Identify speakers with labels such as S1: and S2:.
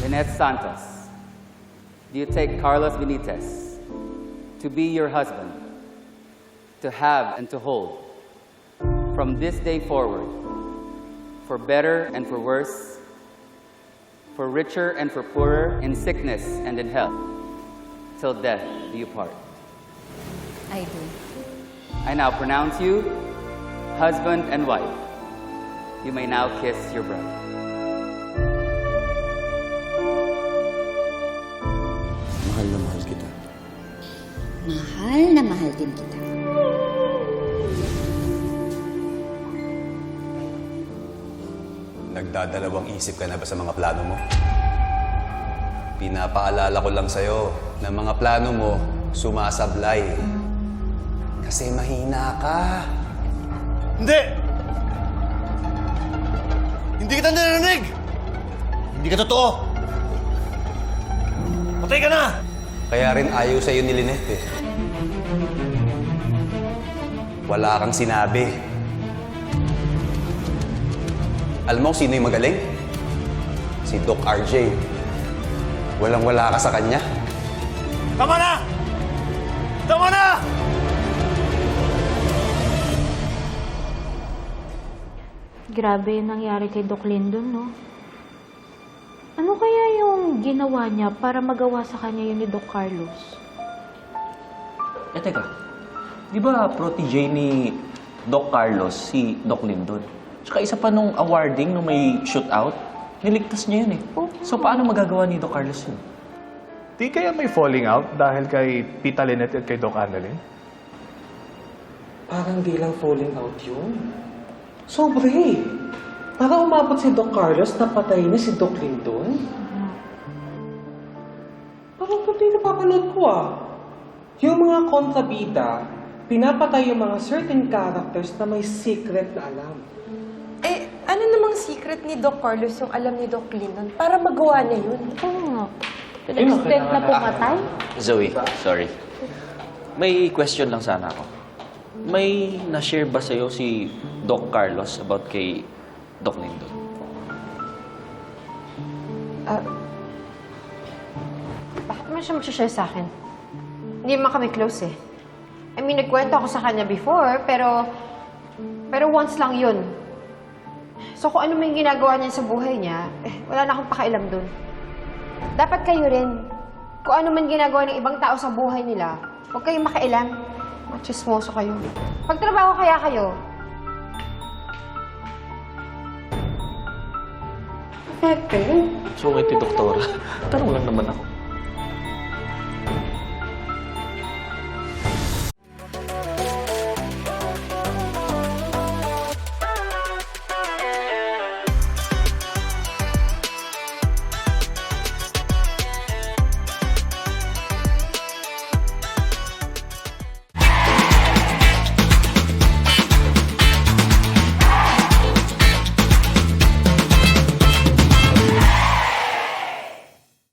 S1: Lynette Santos, do you take Carlos Benitez to be your husband, to have and to hold, from this day forward, for better and for worse, for richer and for poorer, in sickness and in health, till death do you part?
S2: I do.
S1: I now pronounce you husband and wife. You may now kiss your bride.
S3: Mahal na mahal kita.
S2: Mahal na mahal din kita.
S4: Nagdadalawang isip ka na ba sa mga plano mo? Pinapaalala ko lang sa'yo na mga plano mo sumasablay. Kasi mahina ka.
S3: Hindi! Hindi kita narinig! Hindi ka totoo! Patay ka na!
S4: Kaya rin ayaw sa'yo ni Lynette eh. Wala kang sinabi. Alam mo sino yung magaling? Si Doc RJ. Walang-wala ka sa kanya.
S3: Tama na! Tama na!
S5: Grabe yung nangyari kay Doc Lindon, no? Ano kaya yung ginawa niya para magawa sa kanya yun ni Doc Carlos?
S6: Eh, teka. Di ba protege ni Doc Carlos si Doc Lindon? Tsaka isa pa nung awarding nung may shootout, niligtas niya yun eh. So paano magagawa ni Doc Carlos yun?
S7: Di kaya may falling out dahil kay Tita Lynette at kay Doc Annalyn?
S8: Parang di lang falling out yun. Sobre eh. Para umabot si Doc Carlos na patay na si Doc Lindon. Parang ito yung napapanood ko ah. Yung mga kontrabida, pinapatay yung mga certain characters na may secret na alam.
S9: Eh, ano namang secret ni Doc Carlos yung alam ni Doc Lindon para magawa niya yun?
S5: Oo nga. To the extent na pumatay?
S6: Zoe, sorry. May question lang sana ako. May na-share ba sa'yo si Doc Carlos about kay Doc Lindon?
S9: Ah, bakit naman siya mag-share sa akin? Hindi naman kami close eh. I mean, nagkwento ako sa kanya before, pero... Pero once lang yun. So kung ano man yung ginagawa niya sa buhay niya, eh, wala na akong pakialam dun. Dapat kayo rin. Kung ano man ginagawa ng ibang tao sa buhay nila, huwag kayong makialam. Machismoso kayo. Pagtrabaho kaya kayo,
S6: So, kay ti Doktora, tanong lang naman ako.